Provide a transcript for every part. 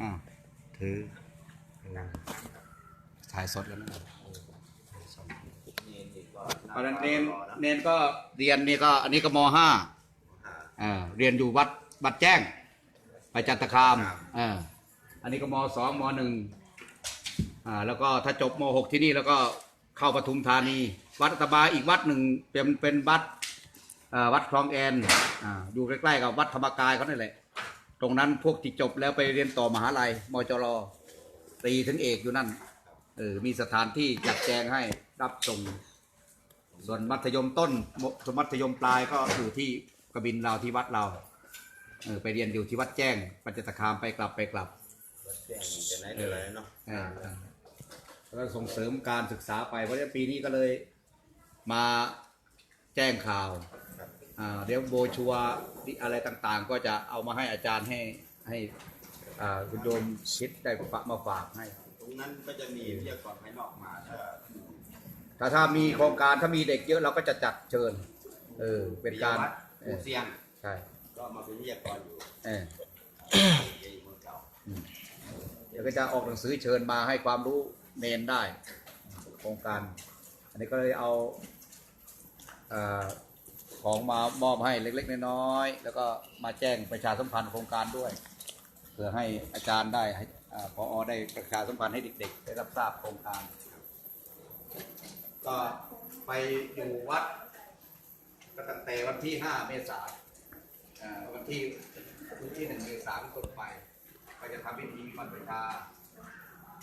อ่าถือถ่ายสดกันนะเนนอีกก็เพราะฉะนั้นเนนเนนก็เรียนนี่ก็อันนี้ก็มห้าอ่าเรียนอยู่วัดวัดแจ้ง ไปจันทคามอ่าอันนี้ก็มสองมหนึ่งอ่าแล้วก็ถ้าจบมหกที่นี่แล้วก็เข้าปทุมธานี วัดอัตบาอีกวัดหนึ่งเป็นเป็นวัดอ่าวัดคลองแอนอ่าอยู่ใกล้ๆกับวัดธรรมกายเขานี่แหละ ตรงนั้นพวกที่จบแล้วไปเรียนต่อมหาลัยมจรตรีถึงเอกอยู่นั่นเออมีสถานที่จัดแจงให้รับส่ง ส่วนมัธยมต้นมส่วนมัธยมปลายก็อยู่ที่กบินเราที่วัดเราเออไปเรียนอยู่ที่วัดแจ้ง ปัจจตคามไปกลับไปกลับวัดแจ้งจะไหนเดี๋ยวอะไรเนาะเออเออแล้วก็ส่งเสริมการศึกษาไปเพราะฉะนั้นปีนี้ก็เลยมาแจ้งข่าวอ่า เดี๋ยวโบชัวร์อะไรต่างๆ ก็จะเอามาให้อาจารย์ให้ให้อ่าคุณโยมชิดได้ฝากมาฝากให้ ตรงนั้นก็จะมีวิทยากรภายนอกมาถ้าถ้าถ้ามีโครงการถ้ามีเด็กเยอะเราก็จะจัดเชิญ เออ เป็นการวัดเอผู้อเสียงใช่ก็มาเป็นวิทยากรอยู่เออเองคนเก่าเดี๋ยวก็จะออกหนังสือเชิญมาให้ความรู้เนนได้ โครงการ อันนี้ก็เลยเอาเออ ของมามอบให้เล็กๆน้อยๆแล้วก็มาแจ้งประชาสัมพันธ์โครงการด้วยเพื่อให้อาจารย์ได้ให้อ่าพอได้ประชาสัมพันธ์ให้เด็ก ๆ ได้รับทราบโครงการ ก็ไปอยู่วัดก็ตั้งแต่วันที่ 5 เมษายนอ่าวันที่วันที่หนึ่งเมษายนเป็นต้นไป ก็จะทำพิธีวันประชา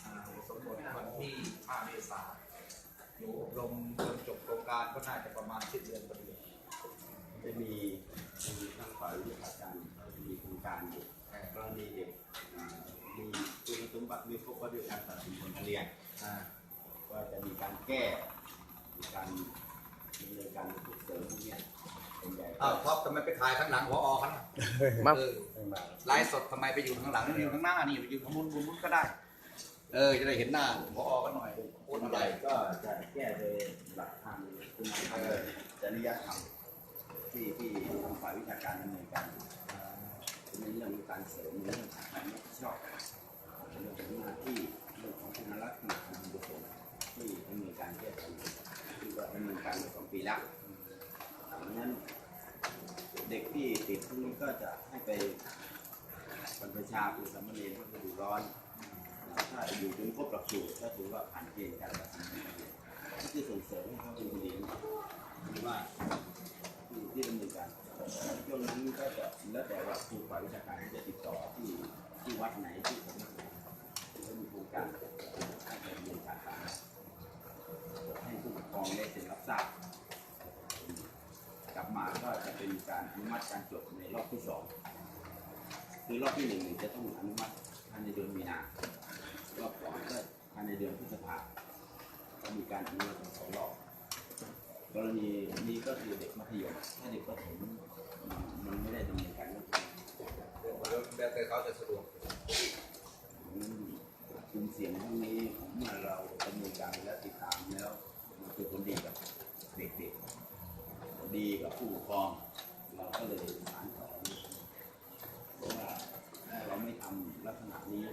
อ่าสมบทวันที่ 5 เมษายนอยู่อบรมจนจบโครงการก็น่าจะประมาณสิ้นเดือนพอดี จะมีมีทางฝ่ายวิชาการเขาจะมีโครงการอยู่กรณีเด็กอ่ามีคุณสมบัติไม่ครบก็ด้วยการตัดสินคนเรียนอ่าก็จะมีการแก้มีการดำเนินการทุกเสริมพวกเนี้ยเป็นใหญ่อ้าวท็อปทำไมไปถ่ายข้างหลังพอเขาน่ะมา เออไลฟ์สดทำไมไปอยู่ข้างหลังนี่อยู่ข้างหน้านี่ไปอยู่ข้างบนบนนู้นก็ได้ เออ จะได้เห็นหน้าพออกันหน่อยพูดส่วนอะใหไรญ่ก็จะแก้โดยหลักทางคุณธรรมจริยธรรม ที่ที่ทางฝ่ายวิชาการดำเนินการในเรื่องของการเสริมในเรื่องของการรับผิดชอบเรื่องของหน้าที่เรื่องของคุณลักษณะทางบุคคลที่ดำเนินการแก้ไขที่ว่าดำเนินการมาสองปีแล้วดังนั้นเด็กที่ติดพวกนี้ก็จะให้ไปบรรพชาคือสามเณรก็คือดูร้อนถ้าอยู่จนครบหลักสูตรก็ถือว่าผ่านเกณฑ์การตัดสินใจก็คือส่งเสริมให้เขาเป็นคนดีว่า ที่ที่ดำเนินการช่วงนั้นก็จะแล้วแต่ว่าครูฝ่ายวิชาการจะติดต่อที่ที่วัดไหนที่สำนักไหนก็มีโครงการให้ดำเนินการตามให้ผู้ปกครองได้เซ็นรับทราบกลับมาก็จะเป็นการอนุมัติการจดในรอบที่สองคือรอบที่หนึ่งเนี่ยจะต้องอนุมัติภายในเดือนมีนารอบสองก็ภายในเดือนพฤษภาก็มีการอนุมัติสองรอบ กรณีนี้ก็คือเด็กมัธยมถ้าเด็กประถมมันไม่ได้ดำเนินการก็แล้วแต่เขาจะสะดวกกลุ่มเสียงพวกนี้เมื่อเราดำเนินการแล้วติดตามแล้วมันคือผลดีกับเด็กๆดีกับผู้ปกครองเราก็เลยสานต่อเพราะว่าถ้าเราไม่ทำลักษณะนี้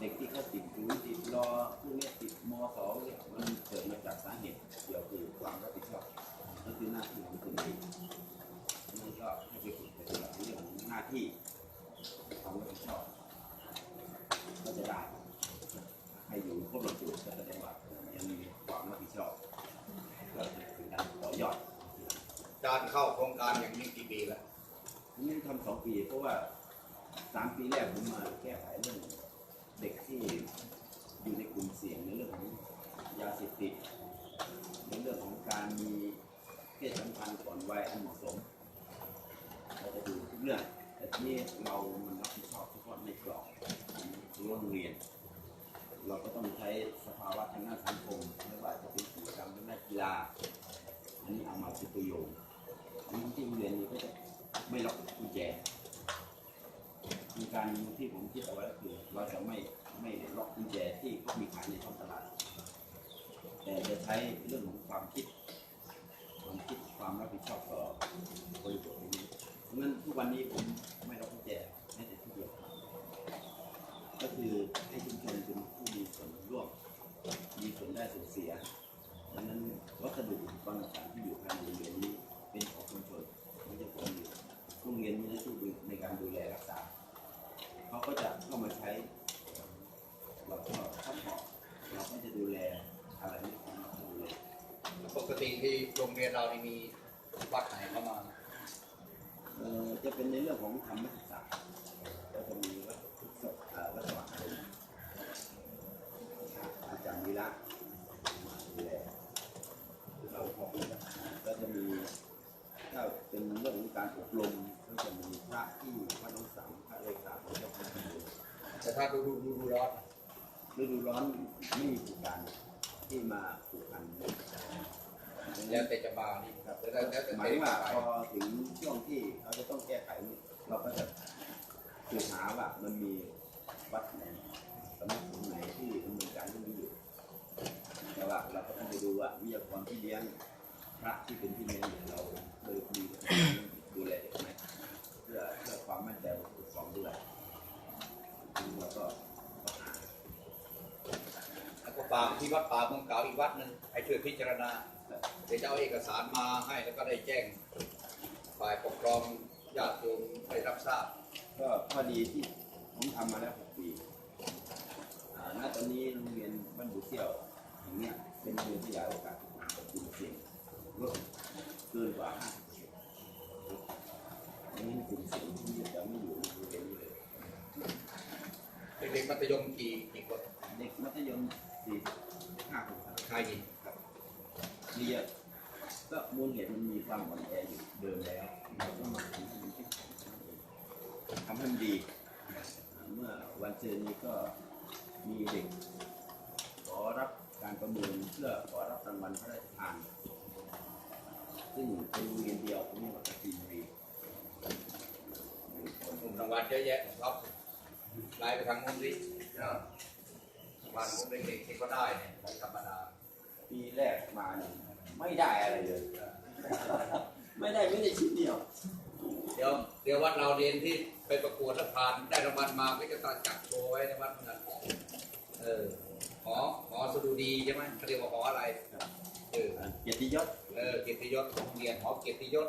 เด็กที่เขาติดอยู่ติดรอพวกเนี้ยติดมสองเนี่ยมันเกิดมาจากสาเหตุเกี่ยวกับความรับผิด ชอบนั่นคือหน้าที่ของคุณเองนั่นก็ให้ไปฝึกปฏิบัติเรื่องของหน้าที่ความรับผิดชอบ ก็จะได้ให้อยู่ครบหลักสูตรก็แสดงว่ายังมีความรับผิดชอบก็เป็นการต่อยอด จานเข้าโครงการอย่างนี้กี่ปีแล้ว ผมยังทำสองปีเพราะว่าสามปีแรกผมมาแก้ไขเรื่องเด็กที่อยู่ในกลุ่มเสี่ยงในเรื่องของยาเสพติดในเรื่องของการมีเพศสัมพันธ์ก่อนวัยอันเหมาะสมเราจะดูทุกเรื่อง แต่ ที่เรามันรับผิดชอบเฉพาะในกรอบของร่วโรงเรียน เราก็ต้องใช้สภาวะทางด้านสังคมไม่ว่าจะเป็นกิจกรรมทางด้านกีฬาอันนี้เอามาเป็นประโยชน์อันนี้ที่โรงเรียนนี้ก็จะไม่ล็อกกุญแจมีการที่ผมคิดเอาไว้ก็คือเราจะไม่ไม่ล็อกกุญแจที่เขามีขายในท้องตลาดแต่จะใช้เรื่องของความคิดความคิดความรับผิดชอบต่อบริบทตรง ราะงั้นทุกวันนี้ผมไม่ล็อกกุญแจแม้แต่ที่เดียวจคือให้ชุมชนเป็นผู้มีส่วนร่วมมีส่วนได้ส่วนเสียดังนั้นวัสดุอุปกรณ์ต่างๆที่อยู่ภายในโรงเรียนนี้เป็นของชุมชนไม่ใช่ของโรงเรียนโรงเรียนมีหน้าที่ในการดูแลรักษาเขาก็จะเข้ามาใช้เราก็ถ้าเหมาะเราก็จะดูแลอะไรไม่ของเราดูแลปกติที่โรงเรียนเรานี่มีวัดไหนเข้ามา จะเป็นในเรื่องของธรรมศึกษาก็จะมีวัดศพเอ่อวัดสว่างอารมณ์อาจารย์วิระมาดูแลเราของก็จะมีถ้าเป็นเรื่องของการอบรมก็จะมีพระที่วัดหน้องสังพระเลขาของเจ้าคุณแต่ถ้าดูดูดูดูร้อนฤดูร้อนไม่มีผู้การที่มาผูก แล้วแต่จะมานี่ครับแล้วแล้วแต่หมายถึงว่าพอถึงช่วงที่เขาจะต้องแก้ไขนี่เราก็จะสืบหาว่ามันมีวัดไหนสำนักสงฆ์ไหนที่ดำเนินการเรื่องนี้อยู่แต่ว่าเราก็ต้องไปดูว่าวิทยากรที่เลี้ยงพระที่เป็นที่เลี้ยงเนี่ยเราเลยมีดูแลเด็กไหมเพื่อเพื่อความมั่นใจของผู้ปกครองด้วยแล้วก็ก็หาแล้วก็ฝากที่วัดป่าเมืองเก่าอีกวัดหนึ่งให้ช่วยพิจารณา เดี๋ยวจะเอาเอกสารมาให้แล้วก็ได้แจ้งฝ่ายปกครองญาติโยมได้รับทราบ ก็ข้อดีที่ผมทำมาแล้ว6ปีอ่าณตอนนี้โรงเรียนบ้านบุเซี่ยวแห่งเนี้ยเป็นโรงเรียนที่ยายโอกาสของกลุ่มเสี่ยงลดเกินกว่า50%นี่กลุ่มเสี่ยงที่จะไม่อยู่ในโรงเรียนนี้เลย เด็กๆมัธยมกี่กี่คนเด็กมัธยม45คนครับ ชายหญิง ครับเรียนก็มูลเหตุมันมีความอ่อนแออยู่เดิมแล้วเราก็มาทำให้มันเข้มแข็งทำให้มันดี เมื่อวันเจอนี้ก็มีเด็กขอรับการประเมินเพื่อขอรับรางวัลพระราชทาน ซึ่งเป็นโรงเรียนเดียวของจังหวัดปราจีนบุรีหนึ่งคนกลุ่มรางวัลเยอะแยะครับไล่ไปทางนู้นดิรางวัลพวกเด็กๆที่เขาได้เนี่ยไม่ธรรมดา ปีแรกมาเนี่ยไม่ได้อะไรเลย ไม่ได้ไม่ได้ชิ้นเดียว เดี๋ยวเดี๋ยววัดเราเรียนที่ไปประกวดแล้วผ่านได้รางวัลมาก็จะตัดจัดโชว์ไว้ในวัดเหมือนกันเออหอหอสดุดีใช่ไหมเขาเรียกว่าหออะไรเออเกียรติยศเออเกียรติยศของโรงเรียนหอเกียรติยศ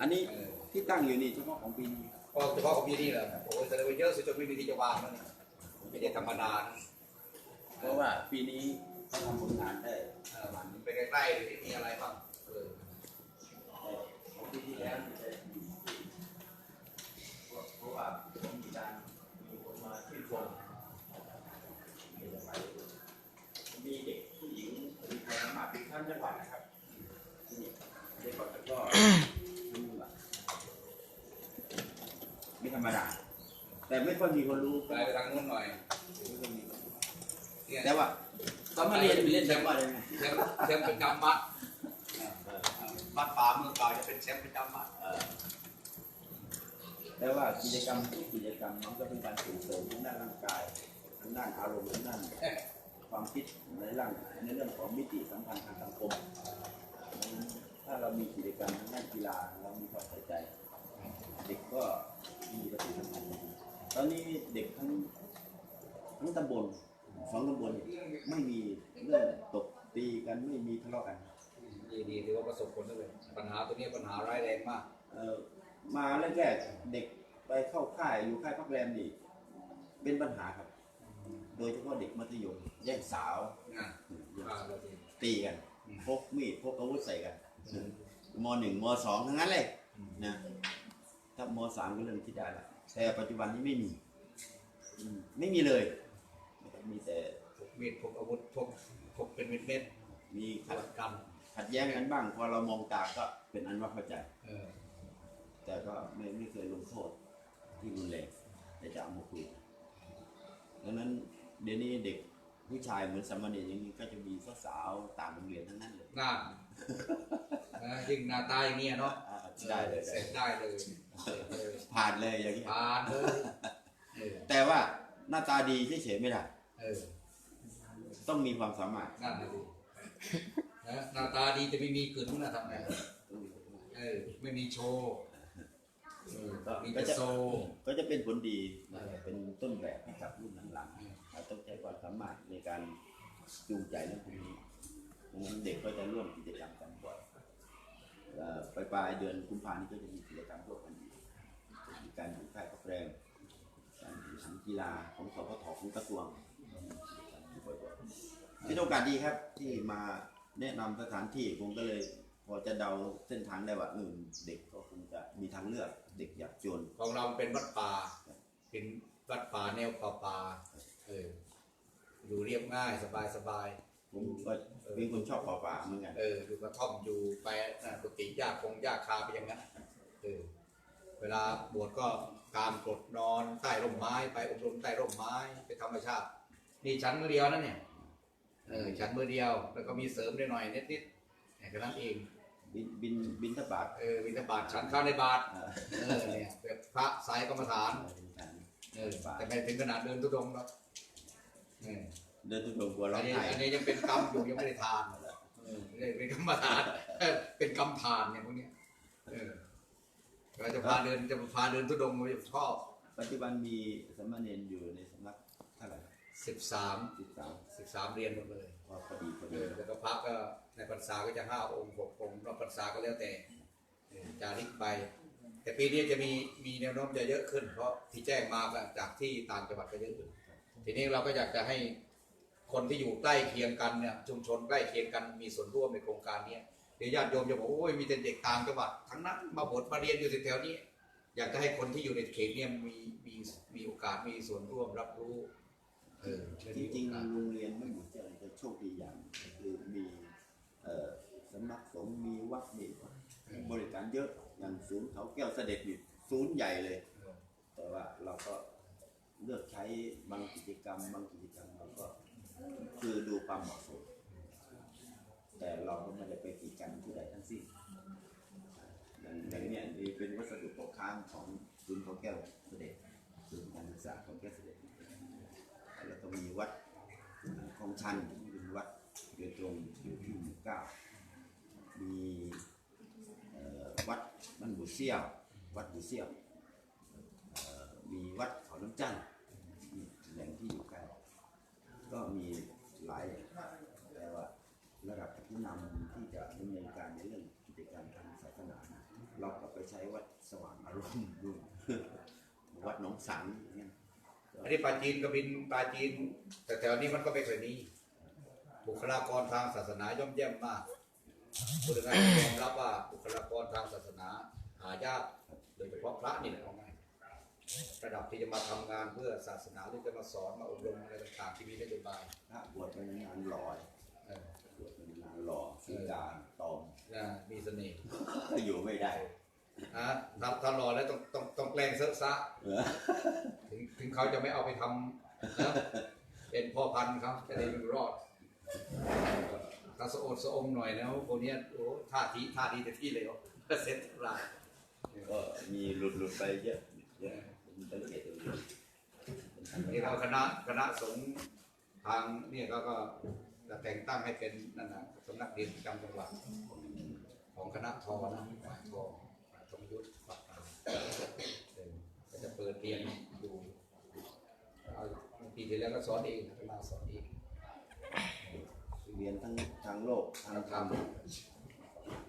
อันนี้เออที่ตั้งอยู่นี่เฉพาะของปีนี้พอเฉพาะของพี่นี่แหละโอ้ยแสดงว่าเยอะสุดจนไม่มีที่จะวางแล้วเนี่ยไม่ใช่ธรรมดานะเพราะว่าปีนี้ เขาทำผลงานได้เออมันไปใกล้ๆเลยที่มีอะไรบ้างเออของปีที่แล้วมันจะอยู่ที่เพราะว่าผมมีการมีคนมาชื่นชมมีจะไปมีเด็กผู้หญิงมีใครมาเป็นท่านจังหวัดนะครับที่นี่เด็กก่อนแล้วก็รู้ว่าไม่ธรรมดาแต่ไม่ค่อยมีคนรู้ไล่ไปทางนู้นหน่อยแต่ว่า ตอนมาเรียนเรียนแชมป์อะไรไงแชมป์แชมป์ประจำวัดวัดป่าเมืองเก่าจะเป็นแชมป์ประจำวัดเอ่อแต่ว่ากิจกรรมทุกกิจกรรมมันก็เป็นการส่งเสริมทางด้านร่างกายทางด้านอารมณ์ทางด้านความคิดในร่างในเรื่องของมิติสัมพันธ์ทางสังคมดังนั้นถ้าเรามีกิจกรรมทางด้านกีฬาเรามีความใส่ใจ เด็กก็มีปฏิสัมพันธ์ที่ดีตอนนี้เด็กทั้งทั้งตำบล สองตำบลไม่มีเรื่องตบตีกันไม่มีทะเลาะกันดีดีถือว่าประสบผลสำเร็จปัญหาตัวนี้ปัญหาร้ายแรงมาก เอ่อมาแรกๆเด็กไปเข้าค่ายอยู่ค่ายพักแรมนี่เป็นปัญหาครับ โดยเฉพาะเด็กมัธยมแย่งสาวนะอ่าเราดีตีกันพกมีดพกอาวุธใส่กันมหนึ่งมสองทั้งนั้นเลยนะถ้ามสามก็เริ่มคิดได้ละแต่ปัจจุบันนี้ไม่มีอืมไม่มีเลย มีแต่พกมีดพกอาวุธพกพกเป็นเม็ดเม็ดมีๆขัขัดดกันขัดแย้งกันบ้าง พอเรามองตาก็เป็นอันว่าเข้าใจ เออ แต่ก็ไม่ไม่เคยลงโทษที่รุนแรงแต่จะเอามาคุยดังนั้นเดี๋ยวนี้เด็กผู้ชายเหมือนสามเณรอย่างนี้ก็จะมีสาวๆต่างโรงเรียนทั้งนั้นเลยหน้านะยิ่งหน้าตาอย่างเนี้ยเนาะอ่าได้เลยเสร็จได้เลยเสร็จเลยผ่านเลยอย่างนี้ผ่านเลยเออแต่ว่าหน้าตาดีเฉยๆไม่ได้ เออต้องมีความสามารถนั่นนะดินะหน้าตาดีจะไม่มีกึ่นนะทำไงต้องมีความสามารถเออ ไม่มีโชว์เออก็มีก็แต่จะโซก็จะเป็นผลดีเออเป็นต้นแบแบบให้กับรุ่นหลังๆเราต้องใช้ความสามารถในการจูงใจเรื่องพวกนี้ดังนั้นเด็กก็จะร่วมกิจกรรมกันบ่อยเอ่อปลายปลายๆเดือนกุมภาพันธ์นี้ก็จะมีกิจกรรมร่วมกันอีกมีการอยู่ค่ายพักแรงการแข่งขันกีฬาของสพทของกระทรวง ที่โอกาสดีครับ ที่มาแนะนำสถานที่ผมก็เลยพอจะเดาเส้นทางได้ว่าเออเด็กก็คงจะมีทางเลือก เด็กอยากจน ของเราเป็นวัดป่า เป็นวัดป่าแนวป่าป่าเออ อยู่เรียบง่ายสบายสบายผมก็เป็นคนชอบป่าป่าเหมือนกันเอออยู่กระท่อมอยู่ไปนะกุฏิยากคงยากคาไปอย่างนั้นเออ เวลาบวชก็การกดนอนใต้ร่มไม้ ไปอบรมใต้ร่มไม้เป็นธรรมชาติ นี่ชั้นมือเดียวนั่นเนี่ย เออชั้นมือเดียว แล้วก็มีเสริมได้หน่อยนิดนิดๆแค่นั้นเอง บินบินบินทบาทเออวินทบาทชั้นข้าวในบาทเอ่อเออเนี่ยเป็นพระสายกรรมฐานเออแต่ไม่ถึงขนาดเดินทุดงค์หรอกเออเดินทุดงกลัวร้อัอนงนี้ไห้อันนี้ยังเป็นกรรมอยู่ยังไม่ได้ทานเออไม่ได้เป็นกรรมฐานเออเป็นกรรมทานเนี่ยพวกเนี้ยเออเราจะพาเดินจะพาเดินทุดงค์เราชอบปัจจุบันมีสามเณรอยู่ในสำนักเท่าไหร่ สิบสามสิบสามสิบสามเรียนหมดเลยก็พอดีพอเอดีอแล้วก็พระก็ในพรรษาก็จะห้าองค์หกองค์รอบพรรษาก็แล้วแต่เออจาริกไป แต่ปีนี้จะมีมีแนวโน้มจะเยอะขึ้น เพราะที่แจ้งมาก็จากที่ต่างจังหวัดก็เยอะขึ้น ทีนี้เราก็อยากจะให้คนที่อยู่ใกล้เคียงกันเนี่ยชุมชนใกล้เคียงกันมีส่วนร่วมในโครงการเนี้ยเดี๋ยวญาติโยมจะบอกโอ้ยมีแต่เด็กต่างจังหวัดทั้งนั้นมาบวชมาเรียนอยู่แถวๆนี้ อยากจะให้คนที่อยู่ในเขตเนี่ยมีมีมีโอกาสมีส่วนร่วมรับรู้ เออจริงๆโรงเรียนไม่หมดจะจะโชคดีอย่างคือมีสำนักสงฆ์มีวัดมีบริการเยอะอย่างศูนย์เขาแก้วเสด็จนี่ศูนย์ใหญ่เลย แต่ว่าเราก็เลือกใช้บางกิจกรรม บางกิจกรรมเราก็คือดูความเหมาะสมแต่เราก็ไม่ได้ไปกีดกันผู้ใดทั้งสิ้นอย่างเนี้ยนี่เป็นวัสดุตกค้างของศูนย์เขาแก้วเสด็จศูนย์การศึกษาของแก้วเสด็จ มีวัดของชันเป็นวัดโดยตรงอยู่ที่หมู่เก้ามีวัดบ้านบุเซี่ยววัดบุเซี่ยวมีวัดเขาน้ำจันทน์แหล่งที่อยู่ใกล้ก็มีหลายแต่ว่าระดับผู้นำที่จะดำเนินการในเรื่องกิจกรรทางศาสนา เราก็ไปใช้วัดสว่างอารมณ์ด้วยวัดหนองสัง นนี้ปลาจีนก็บินปลาจีน แต่แถวนี้มันก็ไม่เคยมีบุคลากรทางศาสนาย่อมแย่มมากพูดง่ายๆยอมรับว่าบุคลากรทางศาสนาหายากโดยเฉพาะพระนี่แหละเอาไงระดับที่จะมาทำงานเพื่อศาสนาหรือจะมาสอนมาอบรมอะไรต่างๆที่มีนโยบายพระบวชเป็นงานหล่อเออบวชเป็นงานหล่อสีกาตอมนะมีเสน่ห์อยู่ไม่ได้ นะถ้าถ้ารอแล้วต้องต้องต้องแกล้งเซอะซะเออถึงถึงเขาจะไม่เอาไปทำนะเป็นพ่อพันธุ์เขาจะได้อยู่รอดถ้าสะโอดสะอมหน่อยแล้วคนเนี้ยโอ้ท่าทีท่าดีแต่ที่เลยก็เสร็จทุกรายก็มีหลุดหลุดไปเยอะเยอะผมสังเกตดูนี่เราคณะคณะสงฆ์ทางเนี่ยก็ก็จะแต่งตั้งให้เป็นนั่นนะสำนักเรียนประจำจังหวัดของคณะทอนะฝ่ายทอ ก็จะเปิดเรียนอยู่เอาปีที่แล้วก็สอนเองคณะสอนเองเรียนทั้งทางโลกทางธรรม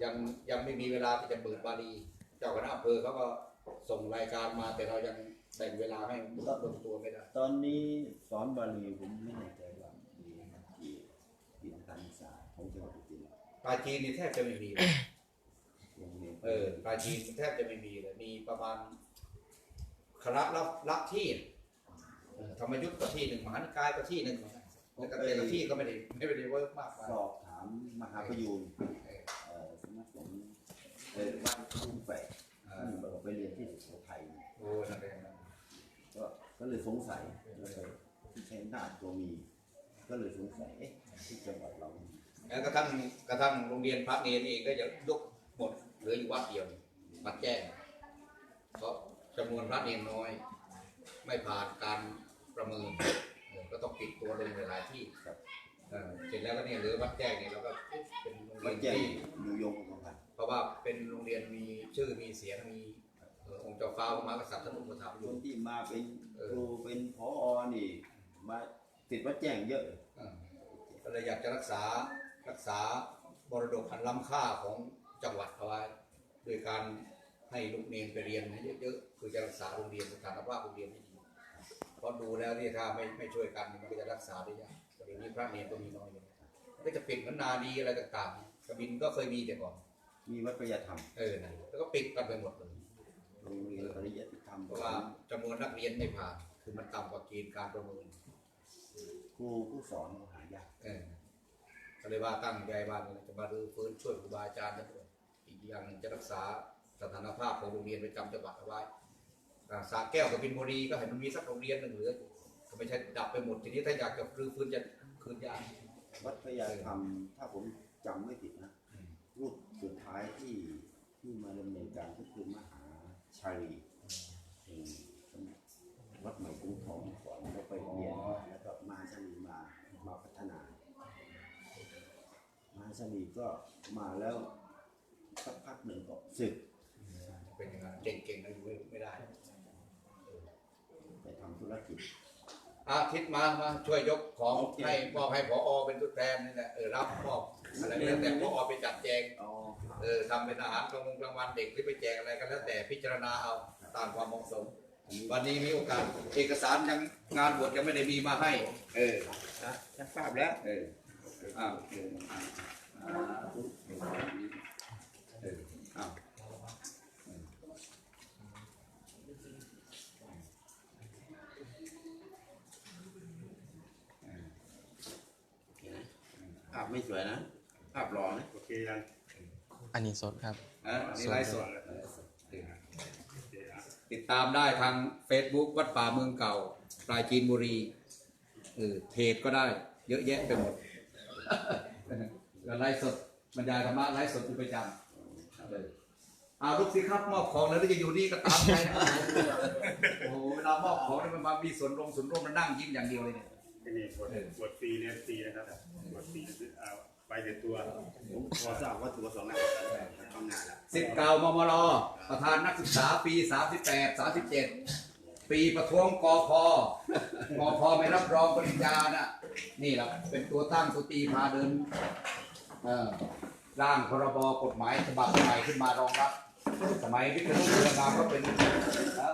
ยังยังไม่มีเวลาที่จะเปิดบาลีเจ้าคณะอำเภอเขาก็ส่งรายการมาแต่เรายังแบ่งเวลาให้ลงตัวไม่ได้ ตอนนี้สอนบาลีผมไม่แน่ใจว่ามีกี่ปีการศึกษาของจังหวัดอุตรดิตถ์ปลาจีนนี่แทบจะไม่มี เลยโรงเรียนเออปลาจีนแทบจะไม่มีเลยมีประมาณคณะละละที่เออธรรมยุทธ์ก็ที่หนึ่งมหานิกายก็ที่หนึ่งแล้วก็แต่ละที่ก็ไม่ได้ไม่ได้เวิร์กมากมายสอบถามมหาประยูนเออเอ่อสำนักสงฆ์เออวัดทุ่งแฝกเอท่านอบอกไปเรียนที่สุโขทัยโอ้นั่นเองนะก็ก็เลยสงสัยแล้วก็ที่ชัยนาทก็มี ก็เลยสงสัยเอ๊ะที่จังหวัดเรามีแล้วกระทั่งกระทั่งโรงเรียนพระเนรเองก็จะยก หมดเหลืออยู่วัดเดียววัดแจ้งเพราะจำนวนพระเนรน้อย ไม่ผ่านการประเมินเออก็ต้องปิดตัวลงหลายๆที่ครับเออเสร็จแล้วก็เนี่ยเหลือวัดแจ้งเนี่ยเราก็เป็นโรงวัเรีดยนแจ้งที่อยู่ยงคงพันเพราะว่าเป็นโรงเรียนมีชื่อมีเสียงมีเอ่อองค์เจ้าฟ้าพระมหากษัตริย์ท่านอุปถัมภ์อคยู่นที่มาเป็นเออครูเป็นพอว่าติดวัดแจ้งเยอะเลยอ่าก็เลยอยากจะรักษารักษามรดกอันล้ำค่าของ จังหวัดเอาไว้โดยการให้ลูกเนนไปเรียนให้เยอะๆคือจะรักษาโรงเรียนสถานภาพโรงเรียนให้ดีเพราะดูแล้วที่ถ้าไม่ไม่ช่วยกันมันก็จะรักษาได้ยากแต่เดี๋ยวนี้พระเนนก็มีน้อยอยู่ก็จะปิดเหมันนาดีอะไรต่างๆกบินก็เคยมีแต่ก่อนมีวัดประยาธรรมเออนั่นแล้วก็ปิดกันไปหมดเลยโรงเรียนปริยัติธรรมเพราะว่าจำนวนนักเรียนไม่ผ่านคือมันต่ำกว่าเกณฑ์การประเมินครูผู้สอนหายากเออก็เลยว่าตั้งใจว่าจะมาดูฟื้นช่วยครูบาอาจารย์นั่นด้วย อีกอย่างหนึ่งจะรักษาสถานภาพของโรงเรียนประจำจังหวัดเอาไว้อ่าแก้วกับบินบุรีก็ให้มันมีสักโรงเรียนหนึ่งเหลือก็ไม่ใช่ดับไปหมดทีนี้ถ้าอยากจะรื้อฟื้นจะคืนยากวัดพระยาธรรมถ้าผมจำไม่ผิดนะรูปสุดท้ายที่ที่มาดำเนินการก็คือมหาชาลีแห่งวัดใหม่กรุงทองก่อนแล้วไปเรียนแล้วก็มาชาลีมามาพัฒนา มาชาลีก็มาแล้ว สักพักหนึ่งก็สึกเป็นอย่างนั้นเก่งๆนะอยู่ไม่ได้ ไปทำธุรกิจอาทิตย์มามาช่วยยกของโอเคให้มอบให้พอเป็นตัวแทนนี่แหละเออรับมอบอะไรแล้วแต่พอไปจัดแจงอ๋อเออทำเป็นอาหารกลางวันกลางวันเด็กหรือไปแจกอะไรก็แล้วแต่พิจารณาเอาตามความเหมาะสม วันนี้มีโอกาสเอกสารยังงานบวชยังไม่ได้มีมาให้ เออนะจะทราบแล้ว เอออ้าวเออเอออ้าวเออ ภาพ ไม่สวยนะ ภาพหล่อนะโอเคยังอันนี้สดครับ อะนี่ไลฟ์สดโอเคอะติดตามได้ทาง Facebook วัดป่าเมืองเก่า ปราจีนบุรีเออเพจก็ได้ เยอะแยะไปหมดแล้วไลฟ์สดบรรยายธรรมะไลฟ์สดอยู่ประจำเออเอาลูกสิครับมอบของแล้วจะอยู่นี่ก็ตามใจนะโอ้โหเวลามอบของเนี่ยมันมามีส่วนลงส่วนร่วมมันนั่งยิ้มอย่างเดียวเลยเนี่ยไอ้นี่บทบทฟรีเนี่ยฟรีนะครับบทฟรีเอา ไปเด็ดตัวผมพอทราบว่าตัวสองนักทำงานแล้วสิทธิ์เก่ามมรประธานนักศึกษาปี 38 37 ปีประท้วงกพกพไม่รับรองปริญญาน่ะนี่แหละเป็นตัวตั้งตัวตีพาเดินเอ่อร่างพรบกฎหมายฉบับใหม่ขึ้นมารองรับ สมัยวิทยุเรืองามก็เป็นนะ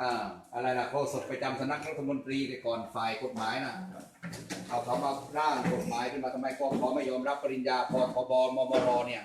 อ่าอะไรล่ะโฆษกประจำสำนักรัฐมนตรีแต่ก่อนฝ่ายกฎหมายนะเอาเขามาร่างกฎหมายขึ้นมาทำไมกองพไม่ยอมรับปริญญาพอพบมมรเนี่ย